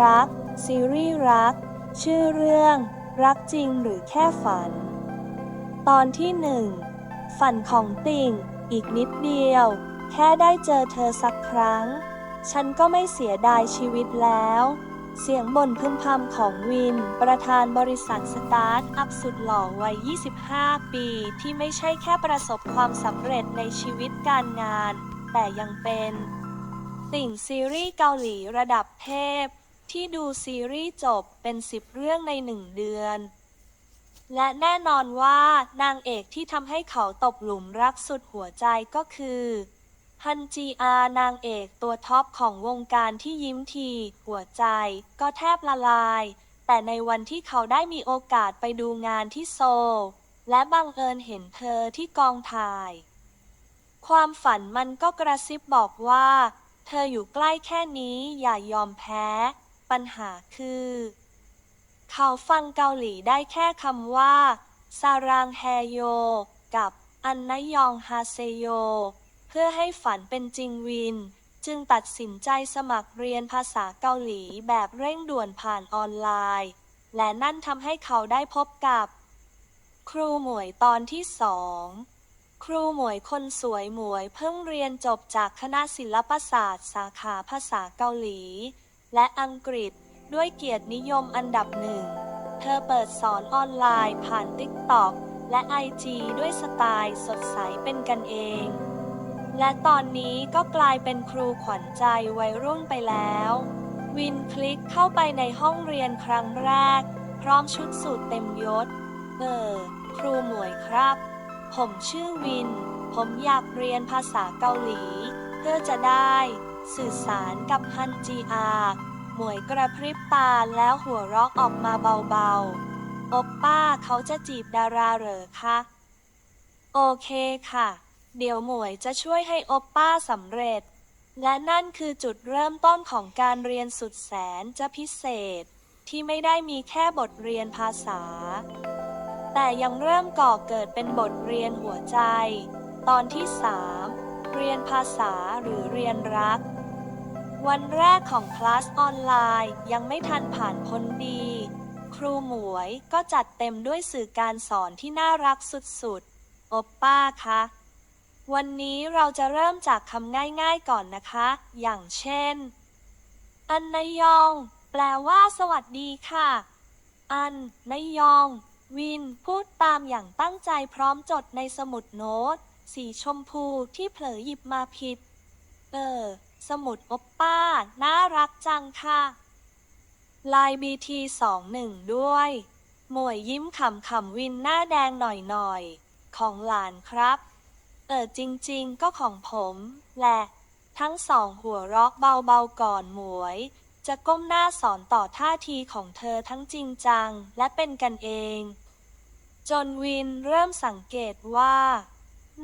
รัก ซีรีส์รัก ชื่อเรื่อง รักจริงหรือแค่ฝัน ตอนที่หนึ่งฝันของติ่ง อีกนิดเดียว แค่ได้เจอเธอสักครั้ง ฉันก็ไม่เสียดายชีวิตแล้ว เสียงบ่นพึมพำของวิน ประธานบริษัทสตาร์ทอัพสุดหล่อวัย 25 ปี ที่ไม่ใช่แค่ประสบความสำเร็จในชีวิตการงาน แต่ยังเป็นติ่งซีรีส์เกาหลีระดับเทพ ที่ดูซีรีส์จบเป็นสิบเรื่องในหนึ่งเดือน และแน่นอนว่านางเอกที่ทำให้เขาตกหลุมรักสุดหัวใจก็คือฮันจีอานางเอกตัวท็อปของวงการที่ยิ้มที หัวใจก็แทบละลาย แต่ในวันที่เขาได้มีโอกาสไปดูงานที่โซลและบังเอิญเห็นเธอที่กองถ่าย ความฝันมันก็กระซิบบอกว่า เธออยู่ใกล้แค่นี้อย่ายอมแพ้ ปัญหาคือ เขาฟังเกาหลีได้แค่คำว่า ซารางแฮโย กับ อันนยองฮาเซโย เพื่อให้ฝันเป็นจริงวิน จึงตัดสินใจสมัครเรียนภาษาเกาหลีแบบเร่งด่วนผ่านออนไลน์ และนั่นทำให้เขาได้พบกับ ครูหมวยตอนที่สองครูหมวยคนสวยหมวยเพิ่งเรียนจบจากคณะศิลปศาสตร์สาขาภาษาเกาหลี และอังกฤษด้วยเกียรตินิยมอันดับหนึ่ง เธอเปิดสอนออนไลน์ผ่าน TikTok และ IG ด้วยสไตล์สดใสเป็นกันเอง และตอนนี้ก็กลายเป็นครูขวัญใจวัยรุ่นไปแล้ว วินคลิกเข้าไปในห้องเรียนครั้งแรก พร้อมชุดสูทเต็มยศ เออ ครูหมวยครับ ผมชื่อวิน ผมอยากเรียนภาษาเกาหลี เพื่อจะได้ สื่อสารกับฮันจีอาหมวยกระพริบตาแล้วหัวเราะออกมาเบาๆ โอปป้าเขาจะจีบดาราเหรอคะ โอเคค่ะ เดี๋ยวหมวยจะช่วยให้โอปป้าสำเร็จ และนั่นคือจุดเริ่มต้นของการเรียนสุดแสนจะพิเศษ ที่ไม่ได้มีแค่บทเรียนภาษา แต่ยังเริ่มก่อเกิดเป็นบทเรียนหัวใจ ตอนที่ 3 เรียนภาษาหรือเรียนรัก วันแรกของคลาสออนไลน์ยังไม่ทันผ่านพ้นดี ครูหมวยก็จัดเต็มด้วยสื่อการสอนที่น่ารักสุดๆ โอปป้าคะ วันนี้เราจะเริ่มจากคำง่ายๆก่อนนะคะ อย่างเช่น อันนยอง แปลว่าสวัสดีค่ะ อันนยอง วินพูดตามอย่างตั้งใจพร้อมจดในสมุดโน้ต สีชมพูที่เผลอหยิบมาผิด เออ สมุดโอปป้า น่ารักจังค่ะ ลายบีทีสองหนึ่งด้วย หมวยยิ้มขำขำวินหน้าแดงหน่อยๆของหลานครับ เออจริงๆก็ของผมแหละ ทั้งสองหัวเราะเบาๆก่อนหมวย จะก้มหน้าสอนต่อท่าทีของเธอทั้งจริงจังและเป็นกันเอง จนวินเริ่มสังเกตว่า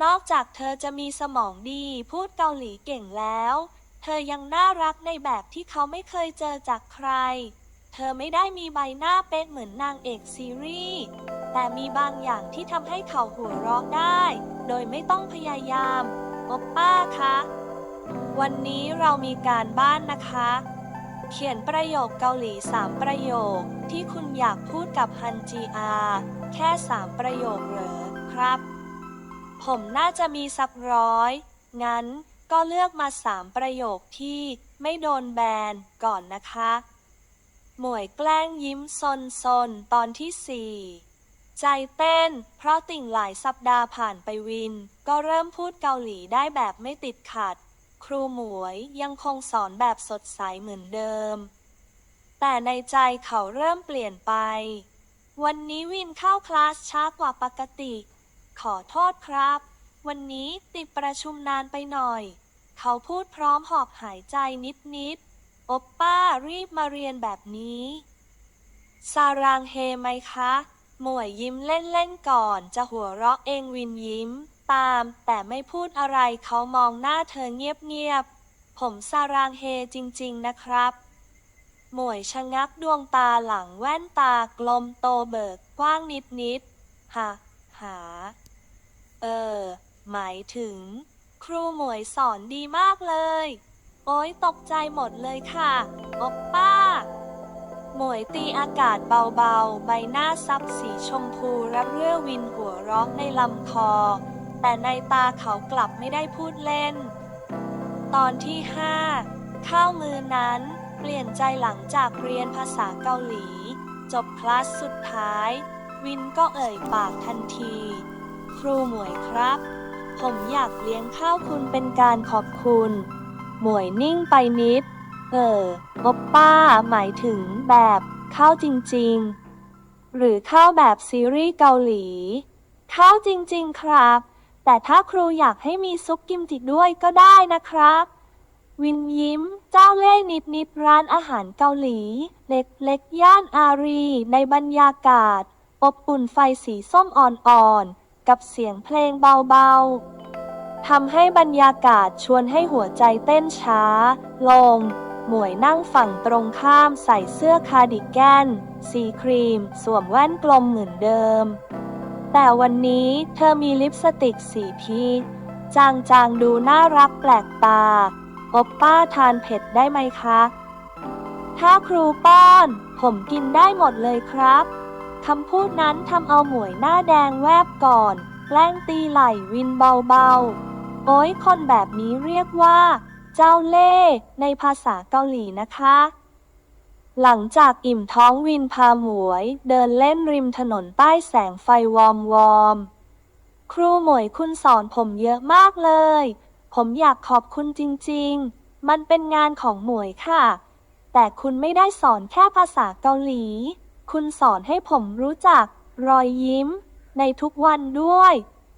นอกจากเธอจะมีสมองดีพูดเกาหลีเก่งแล้ว เธอยังน่ารักในแบบที่เขาไม่เคยเจอจากใคร เธอไม่ได้มีใบหน้าเป๊ะเหมือนนางเอกซีรีส์ แต่มีบางอย่างที่ทำให้เขาหัวเราะได้ โดยไม่ต้องพยายามโอปป้าคะ วันนี้เรามีการบ้านนะคะ เขียนประโยคเกาหลีสามประโยคที่คุณอยากพูดกับฮันจีอาแค่สามประโยคเหรอครับ ผมน่าจะมีสักร้อย งั้น ก็เลือกมาสามประโยคที่ไม่โดนแบนก่อนนะคะ หมวยแกล้งยิ้มซนซนๆตอนที่สี่ใจเต้น เพราะติ่งหลายสัปดาห์ผ่านไปวิน ก็เริ่มพูดเกาหลีได้แบบไม่ติดขัด ครูหมวยยังคงสอนแบบสดใสเหมือนเดิม แต่ในใจเขาเริ่มเปลี่ยนไป วันนี้วินเข้าคลาสช้ากว่าปกติ ขอโทษครับ วันนี้ติดประชุมนานไปหน่อย เขาพูดพร้อมหอบหายใจนิดๆโอปป้ารีบมาเรียนแบบนี้ซารางเฮไหมคะ หมวยยิ้มเล่นๆก่อนจะหัวเราะเองวินยิ้ม ตามแต่ไม่พูดอะไรเขามองหน้าเธอเงียบๆ ผมซารางเฮจริงๆนะครับ หมวยชะงักดวงตาหลังแว่นตากลมโตเบิกกว้างนิดๆ ฮะ หา เออ หมายถึง ครูหมวยสอนดีมากเลย โอ้ยตกใจหมดเลยค่ะอปป้า หมวยตีอากาศเบาๆ ใบหน้าซับสีชมพูระเรื่อวินหัวร้องในลำคอ แต่ในตาเขากลับไม่ได้พูดเล่น ตอนที่ห้าข้าวมือนั้นเปลี่ยนใจหลังจากเรียนภาษาเกาหลี จบคลาสสุดท้าย วินก็เอ่ยปากทันที ครูหมวยครับ ผมอยากเลี้ยงข้าวคุณเป็นการขอบคุณ หมวยนิ่งไปนิด เอออปป้าหมายถึงแบบข้าวจริงๆ หรือข้าวแบบซีรีส์เกาหลี ข้าวจริงๆครับ แต่ถ้าครูอยากให้มีซุปกิมจิด้วยก็ได้นะครับ วินยิ้ม เจ้าเล่ห์นิดๆร้านอาหารเกาหลี เล็กๆ ย่านอารี ในบรรยากาศ อบอุ่นไฟสีส้มอ่อนๆ กับเสียงเพลงเบาๆทำให้บรรยากาศชวนให้หัวใจเต้นช้า ลง หมวยนั่งฝั่งตรงข้ามใส่เสื้อคาร์ดิแกน สีครีม สวมแว่นกลมเหมือนเดิม แต่วันนี้เธอมีลิปสติกสีพีชจางๆดูน่ารักแปลกตาอปป้าทานเผ็ดได้ไหมคะ ถ้าครูป้อน ผมกินได้หมดเลยครับ คำพูดนั้นทำเอาหมวยหน้าแดงแวบก่อน แกล้งตีไหล่วินเบาๆ โอ้ยคนแบบนี้เรียกว่า เจ้าเล่ในภาษาเกาหลีนะคะ หลังจากอิ่มท้องวินพาหมวย เดินเล่นริมถนนใต้แสงไฟวอมวอมๆครูหมวยคุณสอนผมเยอะมากเลย ผมอยากขอบคุณจริงๆ มันเป็นงานของหมวยค่ะ แต่คุณไม่ได้สอนแค่ภาษาเกาหลี คุณสอนให้ผมรู้จัก รอยยิ้ม ในทุกวันด้วย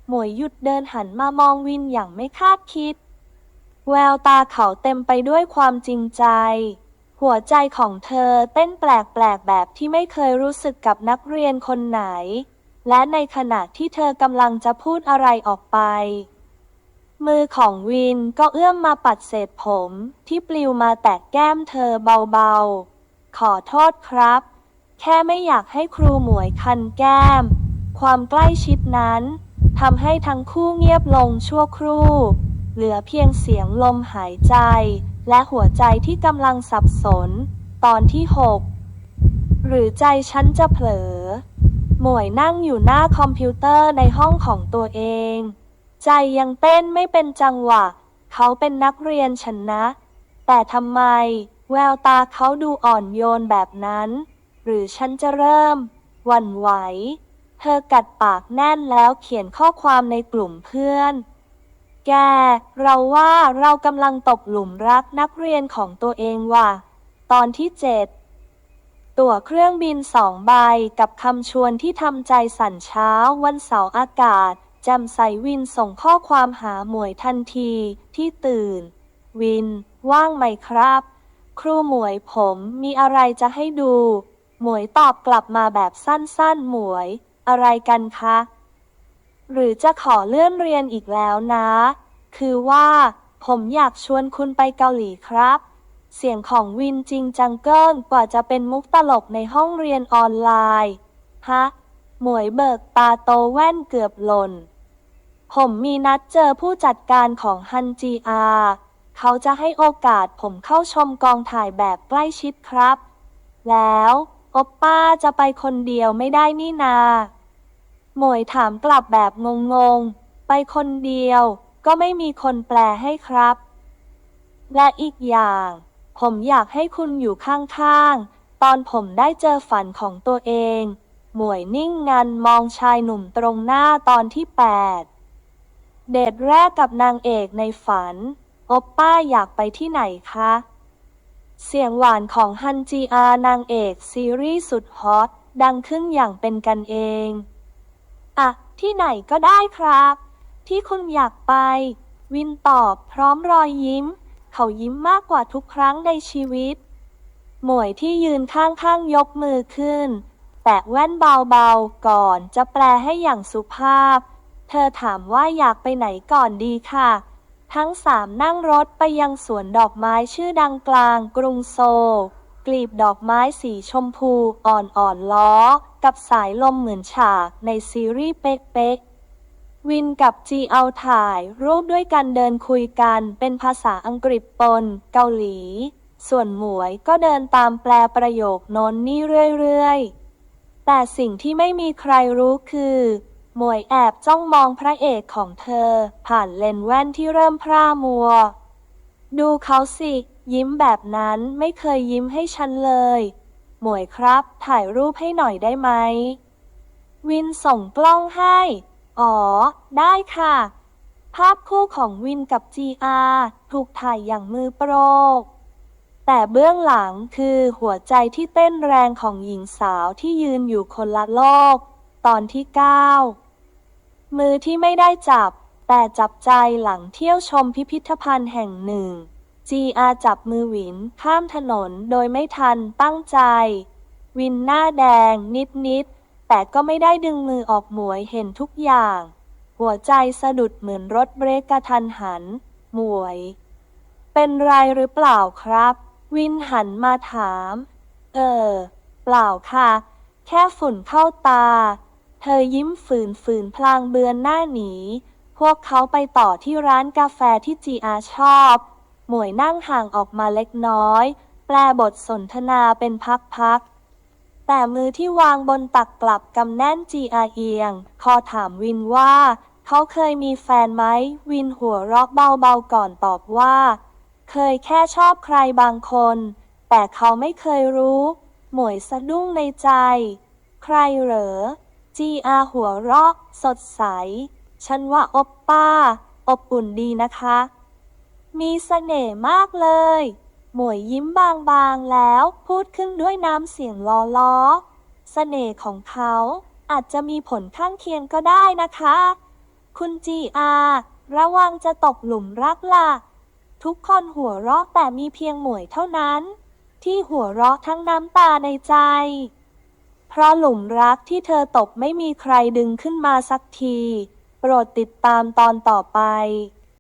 หมวยหยุดเดินหันมามองวินอย่างไม่คาดคิด แววตาเขาเต็มไปด้วยความจริงใจ หัวใจของเธอเต้นแปลกๆแบบที่ไม่เคยรู้สึกกับนักเรียนคนไหน และในขณะที่เธอกำลังจะพูดอะไรออกไป มือของวินก็เอื้อมมาปัดเศษผมที่ปลิวมาแตะแก้มเธอเบาๆ ขอโทษครับ แค่ไม่อยากให้ครูหมวยคันแก้ม ความใกล้ชิดนั้นทำให้ทั้งคู่เงียบลงชั่วครู่ เหลือเพียงเสียงลมหายใจ และหัวใจที่กำลังสับสน ตอนที่6หรือใจฉันจะเผลอ หมวยนั่งอยู่หน้าคอมพิวเตอร์ในห้องของตัวเอง ใจยังเต้นไม่เป็นจังหวะ เขาเป็นนักเรียนฉันนะ แต่ทำไม แววตาเขาดูอ่อนโยนแบบนั้น หรือฉันจะเริ่มหวั่นไหว เธอกัดปากแน่นแล้วเขียนข้อความในกลุ่มเพื่อน แก เราว่าเรากำลังตกหลุมรักนักเรียนของตัวเองว่ะ ตอนที่เจ็ดตั๋วเครื่องบินสองใบกับคำชวนที่ทำใจสั่นเช้าวันเสาร์อากาศจมใส่วินส่งข้อความหาหมวยทันทีที่ตื่น วิน ว่างไหมครับ ครูหมวยผมมีอะไรจะให้ดู หมวยตอบกลับมาแบบสั้นๆ หมวย อะไรกันคะ หรือจะขอเลื่อนเรียนอีกแล้วนะ คือว่า ผมอยากชวนคุณไปเกาหลีครับ เสียงของวินจริงจังเกินกว่าจะเป็นมุกตลกในห้องเรียนออนไลน์ ฮะ หมวยเบิกตาโตแว่นเกือบหล่น ผมมีนัดเจอผู้จัดการของฮันจีอาเขาจะให้โอกาสผมเข้าชมกองถ่ายแบบใกล้ชิดครับ แล้ว โอปป้าจะไปคนเดียวไม่ได้นี่นา หมวยถามกลับแบบงงๆ ไปคนเดียวก็ไม่มีคนแปลให้ครับ และอีกอย่าง ผมอยากให้คุณอยู่ข้างๆ ตอนผมได้เจอฝันของตัวเอง หมวยนิ่งงันมองชายหนุ่มตรงหน้าตอนที่8เดทแรกกับนางเอกในฝัน โอปป้าอยากไปที่ไหนคะ เสียงหวานของฮันจีอานางเอกซีรีส์สุดฮอต ดังขึ้นอย่างเป็นกันเอง อะ ที่ไหนก็ได้ครับ ที่คุณอยากไป วินตอบพร้อมรอยยิ้ม เขายิ้มมากกว่าทุกครั้งในชีวิต หมวยที่ยืนข้างๆยกมือขึ้น แตะแว่นเบาๆ ก่อนจะแปลให้อย่างสุภาพ เธอถามว่าอยากไปไหนก่อนดีค่ะ ทั้งสามนั่งรถไปยังสวนดอกไม้ชื่อดังกลางกรุงโซลกลีบดอกไม้สีชมพูอ่อนๆล้อ กับสายลมเหมือนฉากในซีรีส์เป๊กๆ วินกับจีเอาถ่ายรูปด้วยกันเดินคุยกันเป็นภาษาอังกฤษปนเกาหลี ส่วนหมวยก็เดินตามแปลประโยคโน้นนี่เรื่อยๆ แต่สิ่งที่ไม่มีใครรู้คือ หมวยแอบจ้องมองพระเอกของเธอ ผ่านเลนส์แว่นที่เริ่มพร่ามัว ดูเขาสิ ยิ้มแบบนั้นไม่เคยยิ้มให้ฉันเลย หมวยครับ ถ่ายรูปให้หน่อยได้ไหม วินส่งกล้องให้ อ๋อ ได้ค่ะ ภาพคู่ของวินกับ GR ถูกถ่ายอย่างมือโปรแต่เบื้องหลังคือหัวใจที่เต้นแรงของหญิงสาวที่ยืนอยู่คนละโลก ตอนที่ 9 มือที่ไม่ได้จับ แต่จับใจหลังเที่ยวชมพิพิธภัณฑ์แห่งหนึ่ง GR จับมือวินข้ามถนนโดยไม่ทันตั้งใจ วินหน้าแดงนิดๆแต่ก็ไม่ได้ดึงมือออกหมวยเห็นทุกอย่าง หัวใจสะดุดเหมือนรถเบรกกระทันหัน หมวย เป็นไรหรือเปล่าครับ วินหันมาถาม เออ เปล่าค่ะ แค่ฝุ่นเข้าตา เธอยิ้มฝืนฝืนพลางเบือนหน้าหนี พวกเขาไปต่อที่ร้านกาแฟที่จีอาชอบ หมวยนั่งห่างออกมาเล็กน้อย แปลบทสนทนาเป็นพักๆ แต่มือที่วางบนตักกลับกำแน่นจีอาเอียง คอถามวินว่า เขาเคยมีแฟนไหม วินหัวเรอกเบาๆก่อนตอบว่า เคยแค่ชอบใครบางคน แต่เขาไม่เคยรู้ หมวยสะดุ้งในใจ ใครเหรอ จีอาหัวเราะ สดใส ฉันว่าอบป้า อบอุ่นดีนะคะ มีเสน่ห์มากเลย หมวยยิ้มบางๆแล้วพูดขึ้นด้วยน้ำเสียงล้อๆเสน่ห์ของเขาอาจจะมีผลข้างเคียงก็ได้นะคะ คุณจีอาระวังจะตกหลุมรักล่ะ ทุกคนหัวเราะแต่มีเพียงหมวยเท่านั้น ที่หัวเราะทั้งน้ำตาในใจ เพราะหลุมรักที่เธอตกไม่มีใครดึงขึ้นมาสักที โปรดติดตามตอนต่อไป